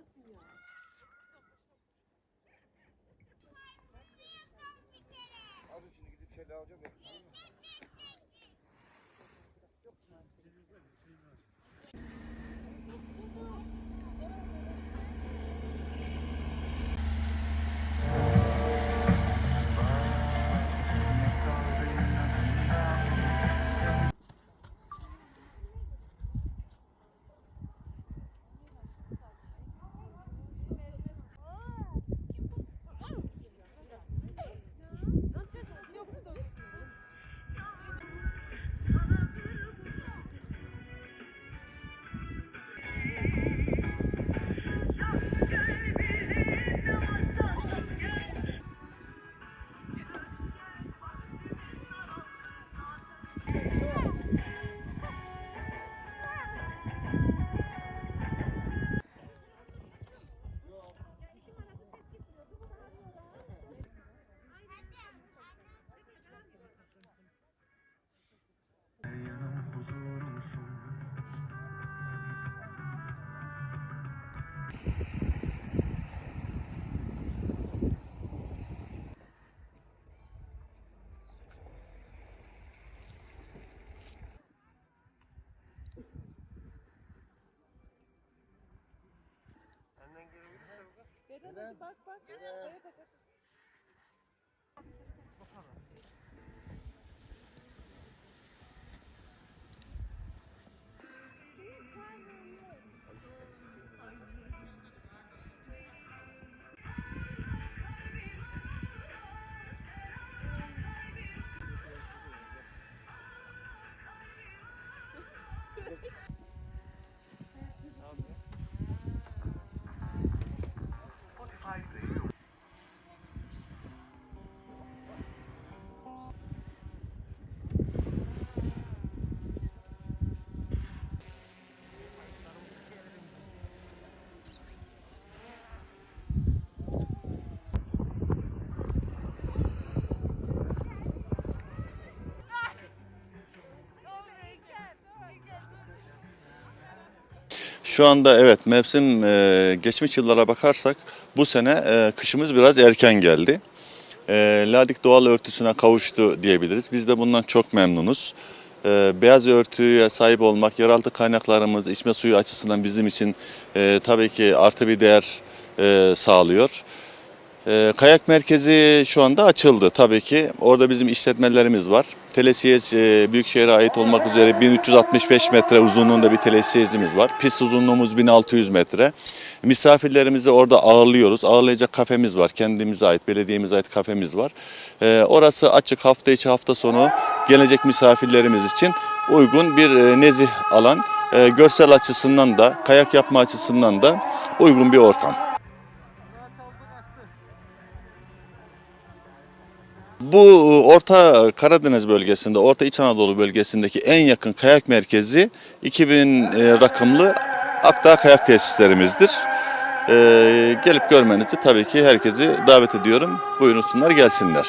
yapıyorsun ya? Abi şimdi gidip şeyle alacağım ya. Bak bak. Şu anda evet mevsim e, geçmiş yıllara bakarsak bu sene e, kışımız biraz erken geldi. E, Ladik doğal örtüsüne kavuştu diyebiliriz. Biz de bundan çok memnunuz. E, beyaz örtüye sahip olmak, yeraltı kaynaklarımız, içme suyu açısından bizim için e, tabii ki artı bir değer e, sağlıyor. E, kayak merkezi şu anda açıldı tabii ki. Orada bizim işletmelerimiz var. Telesiyez e, Büyükşehir'e ait olmak üzere 1365 metre uzunluğunda bir telesiyezimiz var. Pist uzunluğumuz 1600 metre. Misafirlerimizi orada ağırlıyoruz. Ağırlayacak kafemiz var. Kendimize ait, belediyemize ait kafemiz var. E, orası açık hafta içi hafta sonu gelecek misafirlerimiz için uygun bir e, nezih alan. E, görsel açısından da, kayak yapma açısından da uygun bir ortam. Bu Orta Karadeniz bölgesinde, Orta İç Anadolu bölgesindeki en yakın kayak merkezi 2000 e, rakımlı Akdağ Kayak Tesislerimizdir. E, gelip görmenizi tabii ki herkesi davet ediyorum. Buyursunlar gelsinler.